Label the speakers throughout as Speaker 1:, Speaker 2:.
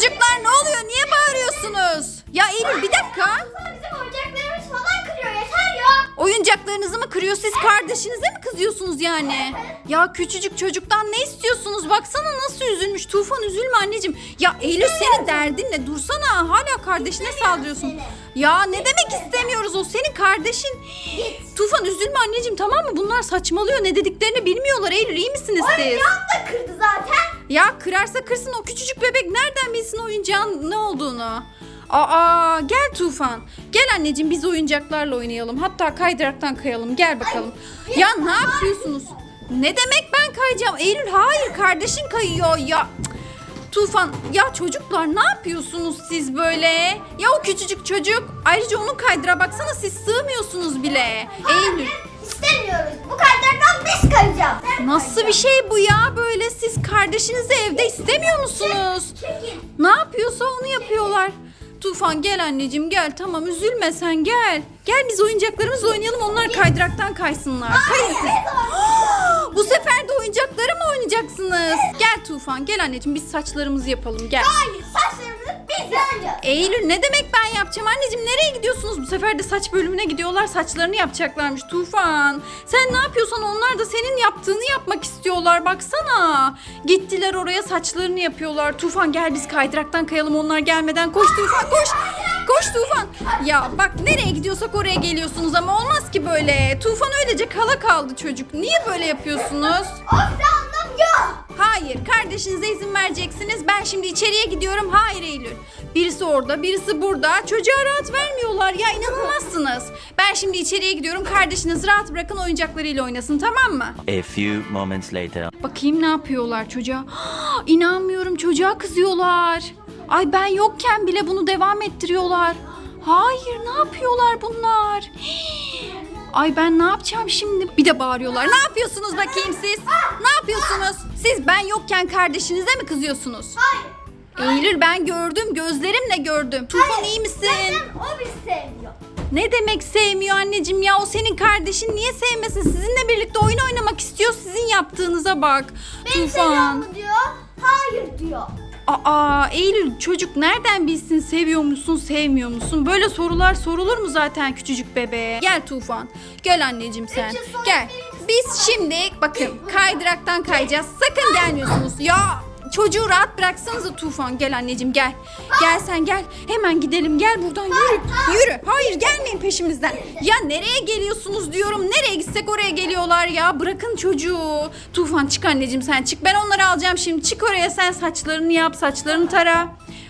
Speaker 1: Çocuklar ne oluyor? Niye bağırıyorsunuz? Ya Eylül bir dakika.
Speaker 2: Sonra bizim oyuncaklarımız falan kırıyor yeter ya.
Speaker 1: Oyuncaklarınızı mı kırıyor? Siz kardeşinize mi kızıyorsunuz yani? Ya küçücük çocuktan ne istiyorsunuz? Baksana nasıl üzülmüş. Tufan üzülme anneciğim. Ya Eylül senin derdin ne? Dursana. Hala kardeşine saldırıyorsun. Ya ne demek istemiyoruz? O senin kardeşin. Tufan üzülme anneciğim tamam mı? Bunlar saçmalıyor. Ne dediklerini bilmiyorlar. Eylül iyi misiniz siz?
Speaker 2: Oyuncağım da kırdı zaten.
Speaker 1: Ya kırarsa kırsın o küçücük bebek nereden bilsin oyuncağın ne olduğunu? Aa gel Tufan. Gel anneciğim biz oyuncaklarla oynayalım. Hatta kaydıraktan kayalım. Gel bakalım. Ya ne yapıyorsunuz? Ne demek ben kayacağım? Eylül hayır kardeşin kayıyor ya. Cık. Tufan ya çocuklar ne yapıyorsunuz siz böyle? Ya o küçücük çocuk. Ayrıca onun kaydıra baksana siz sığmıyorsunuz bile. Eylül.
Speaker 2: İstemiyoruz. Bu kaydıraktan biz kayacağız.
Speaker 1: Nasıl bir şey bu ya böyle siz kardeşinizi evde istemiyor musunuz?
Speaker 2: Çekil.
Speaker 1: Ne yapıyorsa onu yapıyorlar. Tufan gel anneciğim gel tamam üzülme sen gel. Gel biz oyuncaklarımızla oynayalım onlar kaydıraktan kaysınlar. Kayın siz. Bu sefer de oyuncakları mı oynayacaksınız? Gel Tufan gel anneciğim biz saçlarımızı yapalım gel.
Speaker 2: Hayır saçlarımızı biz yapacağız.
Speaker 1: Eylül ne demek ben yapacağım anneciğim nereye gidiyorsunuz? Bu sefer de saç bölümüne gidiyorlar saçlarını yapacaklarmış Tufan. Sen ne yapıyorsan onlar da senin yaptığını yapmak istiyorlar baksana. Gittiler oraya saçlarını yapıyorlar. Tufan gel biz kaydıraktan kayalım onlar gelmeden koş Tufan koş. Koş Tufan. Ya bak nereye gidiyorsak oraya geliyorsunuz ama olmaz ki böyle. Tufan öylece kala kaldı çocuk. Niye böyle yapıyorsunuz?
Speaker 2: O bizi anlamıyor.
Speaker 1: Hayır, kardeşinize izin vereceksiniz. Ben şimdi içeriye gidiyorum. Hayır Eylül. Birisi orada, birisi burada. Çocuğa rahat vermiyorlar ya inanılmazsınız. Ben şimdi içeriye gidiyorum. Kardeşiniz rahat bırakın oyuncaklarıyla oynasın tamam mı?
Speaker 3: A few moments later.
Speaker 1: Bakayım ne yapıyorlar çocuğa. İnanmıyorum çocuğa kızıyorlar. Ay ben yokken bile bunu devam ettiriyorlar. Hayır ne yapıyorlar bunlar? Ay ben ne yapacağım şimdi? Bir de bağırıyorlar. Ne yapıyorsunuz bakayım siz? Ne yapıyorsunuz? Siz ben yokken kardeşinize mi kızıyorsunuz?
Speaker 2: Hayır.
Speaker 1: Eylül ben gördüm gözlerimle gördüm. Tufan iyi misin?
Speaker 2: Zaten o bizi sevmiyor.
Speaker 1: Ne demek sevmiyor anneciğim ya? O senin kardeşin niye sevmesin? Sizinle birlikte oyun oynamak istiyor. Sizin yaptığınıza bak.
Speaker 2: Beni seviyor mu diyor. Hayır diyor.
Speaker 1: Aa Eylül çocuk nereden bilsin seviyor musun sevmiyor musun? Böyle sorular sorulur mu zaten küçücük bebeğe? Gel Tufan. Gel anneciğim sen. Gel. Biz şimdi bakın kaydıraktan kayacağız. Sakın gelmiyorsunuz. Ya çocuğu rahat bıraksanıza Tufan. Gel anneciğim gel. Gel sen gel. Hemen gidelim. Gel buradan yürü. Yürü. Hayır gelmeyin peşimizden. Ya nereye geliyorsunuz diyorum. Nereye gitsek oraya geliyorlar ya. Bırakın çocuğu. Tufan çık anneciğim sen çık. Ben onları alacağım şimdi. Çık oraya sen saçlarını yap. Saçlarını tara.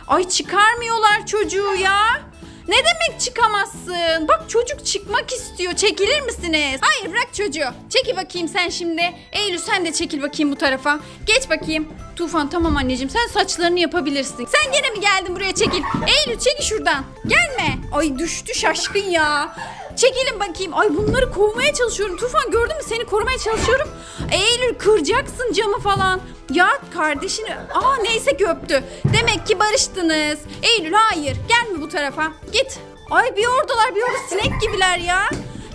Speaker 1: Ay çıkarmıyorlar çocuğu ya. Ne demek çıkamazsın? Bak çocuk çıkmak istiyor. Çekilir misiniz? Hayır bırak çocuğu. Çekil bakayım sen şimdi. Eylül sen de çekil bakayım bu tarafa. Geç bakayım. Tufan tamam anneciğim sen saçlarını yapabilirsin. Sen gene mi geldin buraya çekil? Eylül çekil şuradan. Gelme. Ay düştü şaşkın ya. Çekilin bakayım. Ay bunları kovmaya çalışıyorum. Tufan gördün mü seni korumaya çalışıyorum. Eylül kıracaksın camı falan. Ya kardeşini... Aa neyse ki. Demek ki barıştınız. Eylül hayır. Gelme tarafa. Git. Ay bir oradalar bir orada sinek gibiler ya.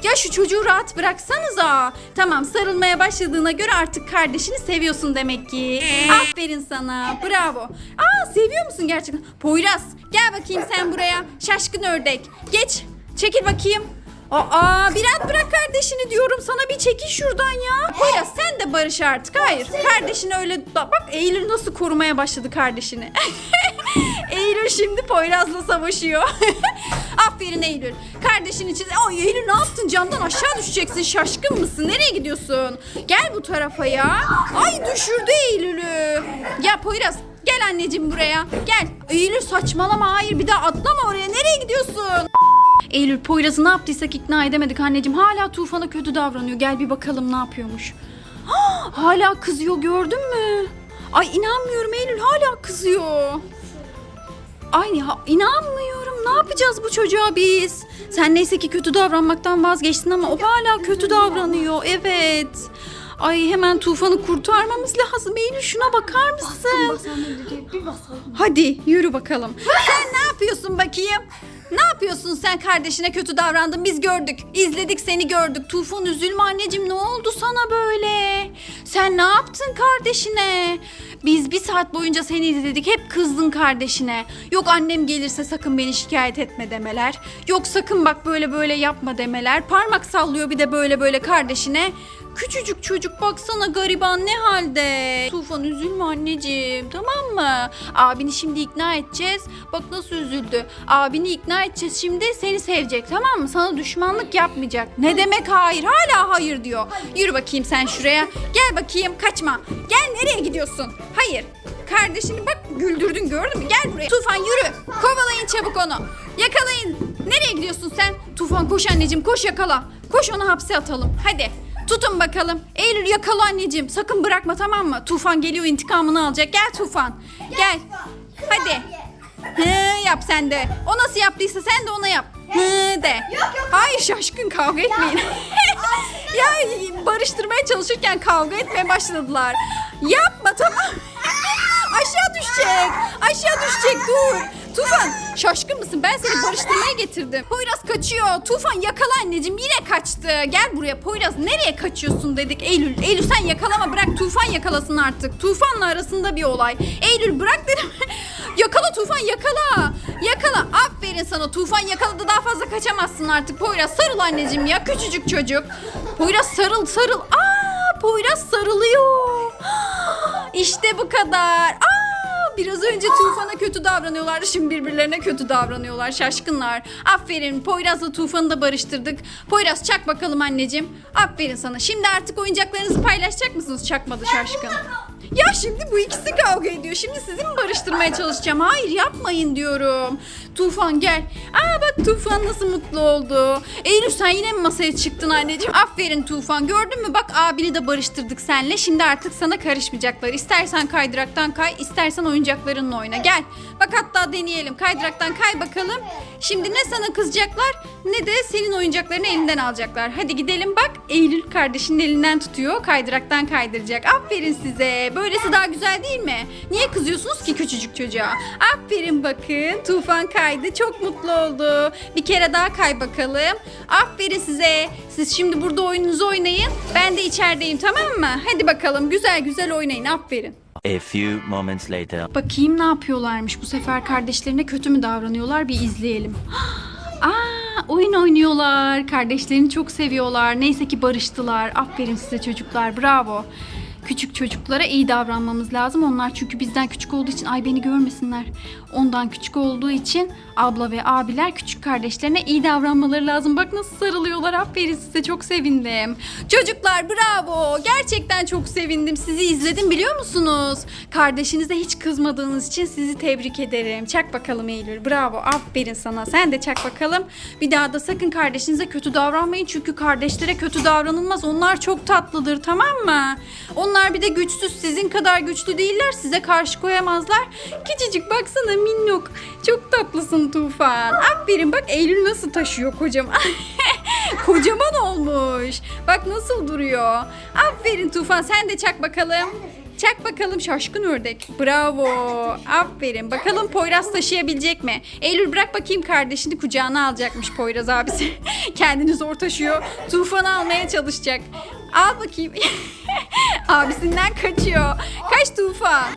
Speaker 1: Ya şu çocuğu rahat bıraksanıza. Tamam sarılmaya başladığına göre artık kardeşini seviyorsun demek ki. Aferin sana. Bravo. Aa seviyor musun gerçekten? Poyraz gel bakayım sen buraya. Şaşkın ördek. Geç. Çekil bakayım. Aa bir rahat bırak kardeşini diyorum sana bir çekil şuradan ya. Poyraz sen de barış artık. Hayır kardeşini öyle bak Eylül nasıl korumaya başladı kardeşini. Eylül şimdi Poyraz'la savaşıyor. Aferin Eylül. Kardeşin için... Ay Eylül ne yaptın? Camdan aşağı düşeceksin. Şaşkın mısın? Nereye gidiyorsun? Gel bu tarafa ya. Ay düşürdü Eylül'ü. Ya Poyraz gel anneciğim buraya. Gel. Eylül saçmalama. Hayır bir daha atlama oraya. Nereye gidiyorsun? Eylül Poyraz'ı ne yaptıysak ikna edemedik anneciğim. Hala Tufan'a kötü davranıyor. Gel bir bakalım ne yapıyormuş. Hala kızıyor gördün mü? Ay inanmıyorum Eylül hala kızıyor. Ay ya, inanmıyorum. Ne yapacağız bu çocuğa biz? Sen neyse ki kötü davranmaktan vazgeçtin ama o hala kötü davranıyor. Evet. Ay hemen Tufan'ı kurtarmamız lazım. Eylül şuna bakar mısın?
Speaker 2: Bir basalım.
Speaker 1: Hadi yürü bakalım. Sen ne yapıyorsun bakayım? Ne yapıyorsun sen kardeşine kötü davrandın biz gördük. İzledik seni gördük. Tufan üzülme anneciğim ne oldu sana böyle? Sen ne yaptın kardeşine? Biz bir saat boyunca seni izledik. Hep kızdın kardeşine. Yok annem gelirse sakın beni şikayet etme demeler. Yok sakın bak böyle böyle yapma demeler. Parmak sallıyor bir de böyle böyle kardeşine. Küçücük çocuk baksana gariban ne halde. Tufan üzülme anneciğim tamam mı? Abini şimdi ikna edeceğiz. Bak nasıl üzüldü. Abini ikna edeceğiz şimdi seni sevecek tamam mı? Sana düşmanlık yapmayacak. Ne demek hayır? Hala hayır diyor. Yürü bakayım sen şuraya. Gel bakayım kaçma. Gel nereye gidiyorsun? Hayır. Kardeşini bak güldürdün gördün mü? Gel buraya. Tufan yürü. Kovalayın çabuk onu. Yakalayın. Nereye gidiyorsun sen? Tufan koş anneciğim koş yakala. Koş onu hapse atalım. Hadi. Tutun bakalım. Eylül yakala anneciğim. Sakın bırakma tamam mı? Tufan geliyor intikamını alacak. Gel Tufan. Gel. Hadi. Hı yap sen de. O nasıl yaptıysa sen de ona yap. Hı de. Hayır şaşkın kavga etmeyin. ya barıştırmaya çalışırken kavga etmeye başladılar. Yapma tamam. Aşağı düşecek. Aşağı düşecek dur. Tufan şaşkın mısın? Ben seni barıştırmaya getirdim. Poyraz kaçıyor. Tufan yakala anneciğim. Yine kaçtı. Gel buraya Poyraz. Nereye kaçıyorsun dedik. Eylül. Eylül sen yakalama bırak. Tufan yakalasın artık. Tufanla arasında bir olay. Eylül bırak dedim. yakala Tufan yakala. Yakala. Aferin sana. Tufan yakaladı. Daha fazla kaçamazsın artık. Poyraz sarıl anneciğim ya. Küçücük çocuk. Poyraz sarıl sarıl. Aa Poyraz sarılıyor. İşte bu kadar. Aa, biraz önce Tufan'a kötü davranıyorlardı. Şimdi birbirlerine kötü davranıyorlar. Şaşkınlar. Aferin. Poyraz'la Tufan'ı da barıştırdık. Poyraz çak bakalım anneciğim. Aferin sana. Şimdi artık oyuncaklarınızı paylaşacak mısınız? Çakmadı şaşkın. Ya şimdi bu ikisi kavga ediyor. Şimdi sizi mi barıştırmaya çalışacağım? Hayır yapmayın diyorum. Tufan gel. Aa bak Tufan nasıl mutlu oldu. Eylül sen yine mi masaya çıktın anneciğim? Aferin Tufan. Gördün mü bak abini de barıştırdık senle. Şimdi artık sana karışmayacaklar. İstersen kaydıraktan kay, istersen oyuncaklarınla oyna. Gel. Bak hatta deneyelim. Kaydıraktan kay bakalım. Şimdi ne sana kızacaklar ne de senin oyuncaklarını elinden alacaklar. Hadi gidelim bak. Eylül kardeşinin elinden tutuyor. Kaydıraktan kaydıracak. Aferin size. Böylesi daha güzel değil mi? Niye kızıyorsunuz ki küçücük çocuğa? Aferin bakın. Tufan kaydı. Çok mutlu oldu. Bir kere daha kay bakalım. Aferin size. Siz şimdi burada oyununuzu oynayın. Ben de içerideyim tamam mı? Hadi bakalım güzel güzel oynayın. Aferin.
Speaker 3: A few moments later.
Speaker 1: Bakayım ne yapıyorlarmış. Bu sefer kardeşlerine kötü mü davranıyorlar bir izleyelim. Aa, oyun oynuyorlar. Kardeşlerini çok seviyorlar. Neyse ki barıştılar. Aferin size çocuklar. Bravo. Küçük çocuklara iyi davranmamız lazım. Onlar çünkü bizden küçük olduğu için ay beni görmesinler. Ondan küçük olduğu için abla ve abiler küçük kardeşlerine iyi davranmaları lazım. Bak nasıl sarılıyorlar. Aferin size çok sevindim. Çocuklar bravo. Gerçekten çok sevindim. Sizi izledim biliyor musunuz? Kardeşinize hiç kızmadığınız için sizi tebrik ederim. Çak bakalım Eylül. Bravo. Aferin sana. Sen de çak bakalım. Bir daha da sakın kardeşinize kötü davranmayın. Çünkü kardeşlere kötü davranılmaz. Onlar çok tatlıdır tamam mı? Onlar bir de güçsüz. Sizin kadar güçlü değiller. Size karşı koyamazlar. Küçücük baksana minnok. Çok tatlısın Tufan. Aferin bak Eylül nasıl taşıyor kocaman. kocaman olmuş. Bak nasıl duruyor. Aferin Tufan sen de çak bakalım. Çak bakalım şaşkın ördek. Bravo. Aferin. Bakalım Poyraz taşıyabilecek mi? Eylül bırak bakayım kardeşini kucağına alacakmış Poyraz abisi. Kendini zor taşıyor. Tufan'ı almaya çalışacak. Al bakayım. Abisinden kaçıyor. Kaç Tufan.